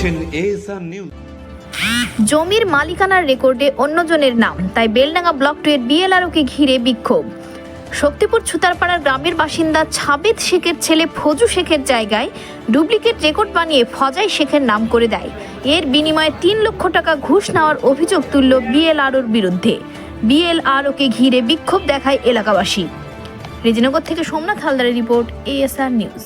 দেখছেন নিউজ জমির মালিকানার রেকর্ডে অন্যজনের নাম, তাই বেলডাঙ্গা ব্লক টু এর বিএলআরওকে ঘিরে বিক্ষোভ। শক্তিপুর ছুতারপাড়ার গ্রামের বাসিন্দা ছাবেদ শেখের ছেলে ফজু শেখের জায়গায় ডুপ্লিকেট রেকর্ড বানিয়ে ফজাই শেখের নাম করে দেয়। এর বিনিময়ে তিন লক্ষ টাকা ঘুষ নেওয়ার অভিযোগ তুলল বিএলআরওর বিরুদ্ধে। বিএলআরওকে ঘিরে বিক্ষোভ দেখায় এলাকাবাসী। রেজিনগর থেকে সোমনাথ হালদারের রিপোর্ট এএসআর নিউজ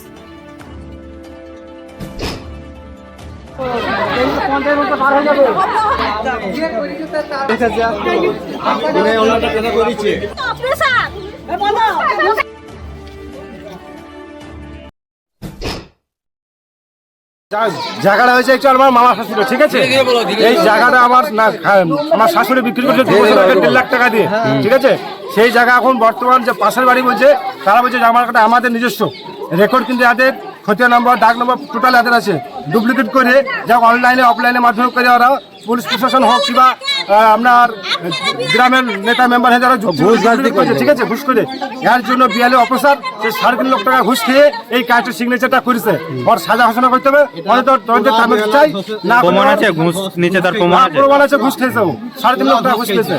জায়গাটা হয়েছে একটু আমার মামা শাশুড়ি ঠিক আছে? এই জায়গাটা আমার না আমার শাশুড়ি বিক্রি করছে দেড় লাখ টাকা দিয়ে, ঠিক আছে? সেই জায়গা এখন বর্তমান যে পাশের বাড়ি বলছে, তারা বলছে আমার আমাদের নিজস্ব। রেকর্ড কিন্তু এদের খতিয়া নম্বর, ডাক নম্বর টোটাল এদের আছে। ডুপ্লিকেট করে যা অনলাইনে অফলাইনে মাধ্যমে করে ওরা। পুলিশ প্রশাসন হোক কিংবা আপনার গ্রামের নেতা মেম্বার হয়ে যারা ঘুষ করছে ঠিক আছে ঘুষ করে। এর জন্য বিয়ালে অফিসার সে সাড়ে তিন লক্ষ টাকা ঘুষ খেয়ে এই কাজটা সিগনেচারটা করেছে। ওর সাজা ঘোষণা করতে হবে। ওদের তো তদন্তের তামিল চাই। না প্রমাণ আছে ঘুষ নিচে তার প্রমাণ আছে। প্রমাণ আছে ঘুষ খেয়েছে ও। সাড়ে তিন লক্ষ টাকা ঘুষ খেয়েছে।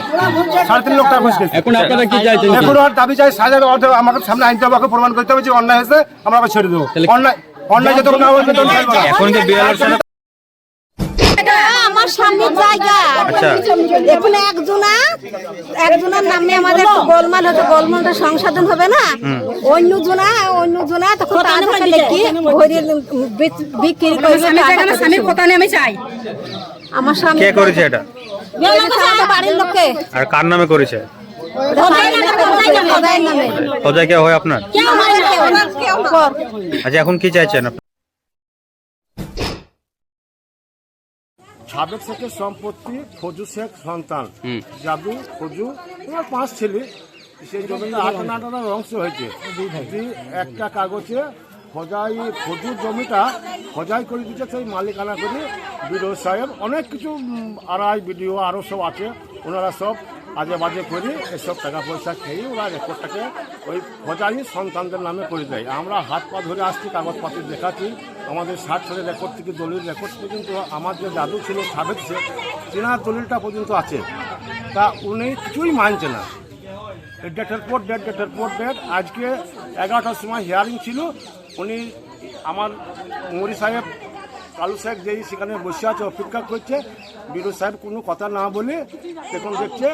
সাড়ে তিন লক্ষ টাকা ঘুষ খেয়েছে। এখন আপনারা কি চাইছেন? এখন ওর দাবি চাই সাজা অর্থ আমাকে সামনে আইনতে হবে ওকে প্রমাণ করতে হবে যে অন্যায় হয়েছে আমরা ছেড়ে দেবো। অন্যায় অন্যায় যতক্ষণ না হবে। এখন সাথে এটা আমার স্বামীর জায়গা। আচ্ছা। এখন একজনা একজনের নামে আমাদের গোলমাল হচ্ছে গোলমালটা সংশোধন হবে না? অন্য জনা অন্য জনা তখন হাতে লিখি বিক্রি করে আমি চাই আমার স্বামী কে করেছে এটা? বাড়ির লোককে আর কার নামে করেছে? সজায় কে হয় আপনার। আচ্ছা এখন কি চাইছেন? সাবেক শেখের সম্পত্তি ফজু শেখ সন্তান। জাদু ফজু তোমার পাঁচ ছেলে। সেই জমিতে আটানা আটানা অংশ হয়েছে। একটা কাগজে খোঁজাই ফজুর জমিটা খোঁজাই করে দিচ্ছে সেই মালিকানা করে বিডিও সাহেব। অনেক কিছু আড়াই বিডিও আরও সব আছে। ওনারা সব আজে বাজে করে, এসব টাকা পয়সা খেয়ে ওরা রেকর্ডটাকে ওই খোঁজাই সন্তানদের নামে করে দেয়। আমরা হাত পা ধরে আসছি কাগজপাতি দেখাচ্ছি, আমাদের ষাট সালের রেকর্ড থেকে দলিল রেকর্ড পর্যন্ত আমার যে দাদু ছিল, সাবেক সে, তেনার দলিলটা পর্যন্ত আছে। তা উনি কিছুই মানছে না। ডেটের পর ডেট, ডেটের পর ডেট, আজকে এগারোটার সময় হিয়ারিং ছিল। উনি আমার মরি সাহেব কালু সাহেব যেই সেখানে বসে আছে অপেক্ষা করছে। বিরু সাহেব কোনো কথা না বলে তখন দেখছে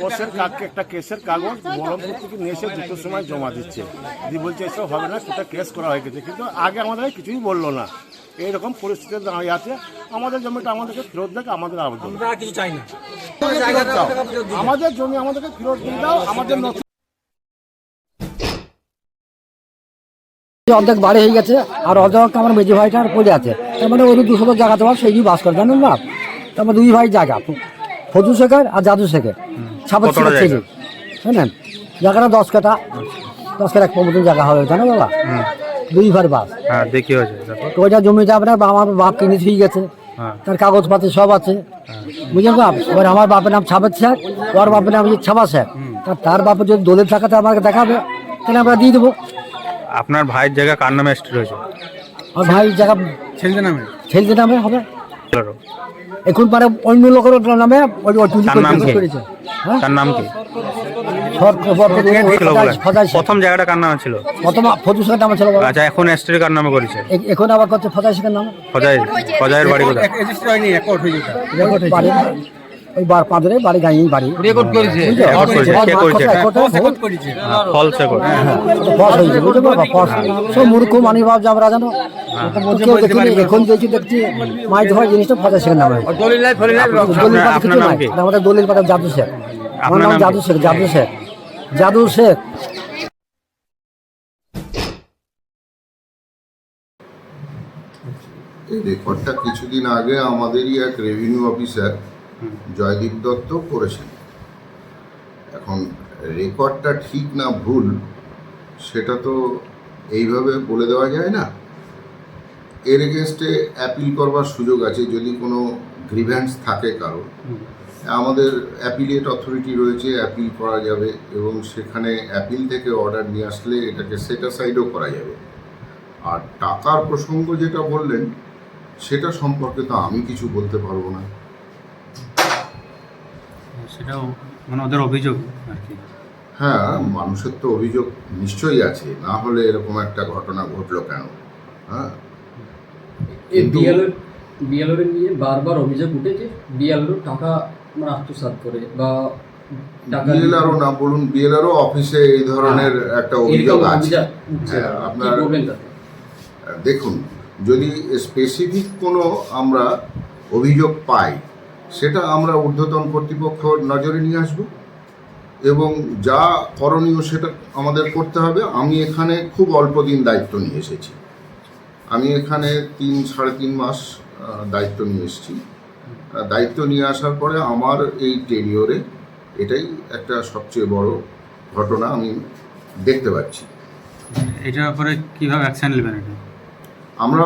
কোষের কাগজ একটা কেসের কাগজ বহরমপুর থেকে নিয়ে এসে দুটোর সময় জমা দিচ্ছে। দিয়ে বলছে এসব হবে না সেটা কেস করা হয়ে গেছে। কিন্তু আগে আমাদের কিছুই বলল না। এইরকম পরিস্থিতি দাঁড়িয়ে আছে। আমাদের জমিটা আমাদেরকে ফেরত দেখ আমাদের আবেদন। কিছু চাই না। আমাদের জমি আমাদেরকে ফেরত দিয়ে দাও আমাদের নথি অর্ধেক বাড়ি হয়ে গেছে আর অর্ধেক আমার মেজি ভাইটা আর পড়ে আছে। তার মানে ওই দুশো জায়গা তোমার সেই বাস করে জানেন না? তারপর দুই ভাই জায়গা ফজু শেখের আর জাদু শেখের। ছাপার কতটা ছিল জানেন? জায়গাটা দশ কাটা দশ কাটা এক মতন জায়গা হবে জানো বাবা? দুই ভাই বাস। হ্যাঁ দেখি তো ওইটা জমিটা আপনার বা- আমার বাপ কিনে হয়ে গেছে। হ্যাঁ। তার কাগজপাতি সব আছে। বুঝলেন বাপ? এবার আমার বাপের নাম ছাবেদ শেখ ওর বাপের নাম শেখ। তা তার বাপের যদি দলিল থাকাতে আমাকে দেখাবে তাহলে আমরা দিয়ে দেবো। আপনার ভাইয়ের জায়গা কার নামে স্ট্রিট হয়েছে? আর ভাই জায়গা ছেলতে নামে? ছেলতে নামে হবে? এখন পারে অন্য লোকের নামে ওই ওই তার নাম কি? করেছে। হ্যাঁ? তার নাম কি? প্রথম জায়গাটা কার নামে ছিল? প্রথম ফজু শেখের নামে ছিল আচ্ছা এখন স্ট্রিট কার নামে করেছে? এখন আবার করছে ফজাই শেখের নামে? ফজাই ফজাইয়ের বাড়ি কোথায়? রেকর্ড বাড়ি ওই বার পাঁদরে বাড়ি গাঁয়েই বাড়ি। রেকর্ড করেছে। ফলস রেকর্ড হয়েছে বুঝতে পারবা ফস সব মূর্খ মানি ভাব যে আমরা জানো? কেউ দেখিনি এখন দেখছি দেখছি মাছ ধোয়া জিনিসটা ফজা শেখের নামে। দলিল পাতা কিছু নাই আমাদের দলিল পাতা জাদু শেখ। আমার নাম নাম জাদু শেখ জাদু শেখ। জাদু শেখ। এই রেকর্ডটা কিছুদিন আগে আমাদেরই এক রেভিনিউ অফিসার জয়দীপ দত্ত করেছেন। এখন রেকর্ডটা ঠিক না ভুল, সেটা তো এইভাবে বলে দেওয়া যায় না। এর এগেনস্টে অ্যাপিল করবার সুযোগ আছে, যদি কোনো গ্রিভ্যান্স থাকে কারও। আমাদের অ্যাপিলেট অথরিটি রয়েছে অ্যাপিল করা যাবে এবং সেখানে অ্যাপিল থেকে অর্ডার নিয়ে আসলে এটাকে সেট সাইডও করা যাবে। আর টাকার প্রসঙ্গ যেটা বললেন, সেটা সম্পর্কে তো আমি কিছু বলতে পারব না। সেটাও মানে ওদের অভিযোগ আর কি। হ্যাঁ মানুষের তো অভিযোগ নিশ্চয়ই আছে। না হলে এরকম একটা ঘটনা ঘটলো কেন? হ্যাঁ? বিএলওর নিয়ে বারবার অভিযোগ উঠেছে বিএলও টাকা মানে আত্মসাৎ করে বা বিএলআরও না বলুন বিএলআরও অফিসে এই ধরনের একটা অভিযোগ আছে। হ্যাঁ, আপনার- দেখুন যদি স্পেসিফিক কোনো আমরা অভিযোগ পাই সেটা আমরা ঊর্ধ্বতন কর্তৃপক্ষ নজরে নিয়ে আসব এবং যা করণীয় সেটা আমাদের করতে হবে। আমি এখানে খুব অল্প দিন দায়িত্ব নিয়ে এসেছি। আমি এখানে তিন সাড়ে তিন মাস দায়িত্ব নিয়ে এসেছি। দায়িত্ব নিয়ে আসার পরে আমার এই টেনিওরে এটাই একটা সবচেয়ে বড় ঘটনা আমি দেখতে পাচ্ছি। এটার ব্যাপারে কীভাবে অ্যাকশন নেবেন এটা? আমরা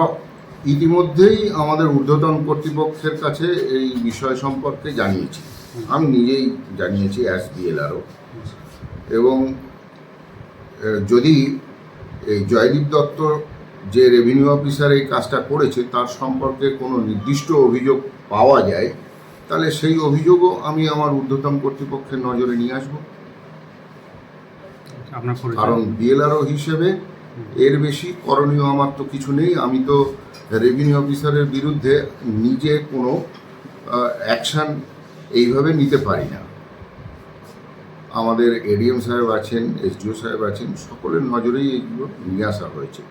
ইতিমধ্যেই আমাদের ঊর্ধ্বতন কর্তৃপক্ষের কাছে এই বিষয় সম্পর্কে জানিয়েছি। আমি নিজেই জানিয়েছি অ্যাস বিএলআরও এবং যদি এই জয়দীপ দত্ত যে রেভিনিউ অফিসার এই কাজটা করেছে তার সম্পর্কে কোনো নির্দিষ্ট অভিযোগ পাওয়া যায় তাহলে সেই অভিযোগও আমি আমার ঊর্ধ্বতন কর্তৃপক্ষের নজরে নিয়ে আসব। কারণ বিএলআরও হিসেবে এর বেশি করণীয় আমার তো কিছু নেই। আমি তো রেভিনিউ অফিসারের বিরুদ্ধে নিজে কোনো অ্যাকশান এইভাবে নিতে পারি না। আমাদের এডিএম সাহেব আছেন এসডিও সাহেব আছেন, সকলের নজরেই এইগুলো নিয়ে আসা হয়েছে।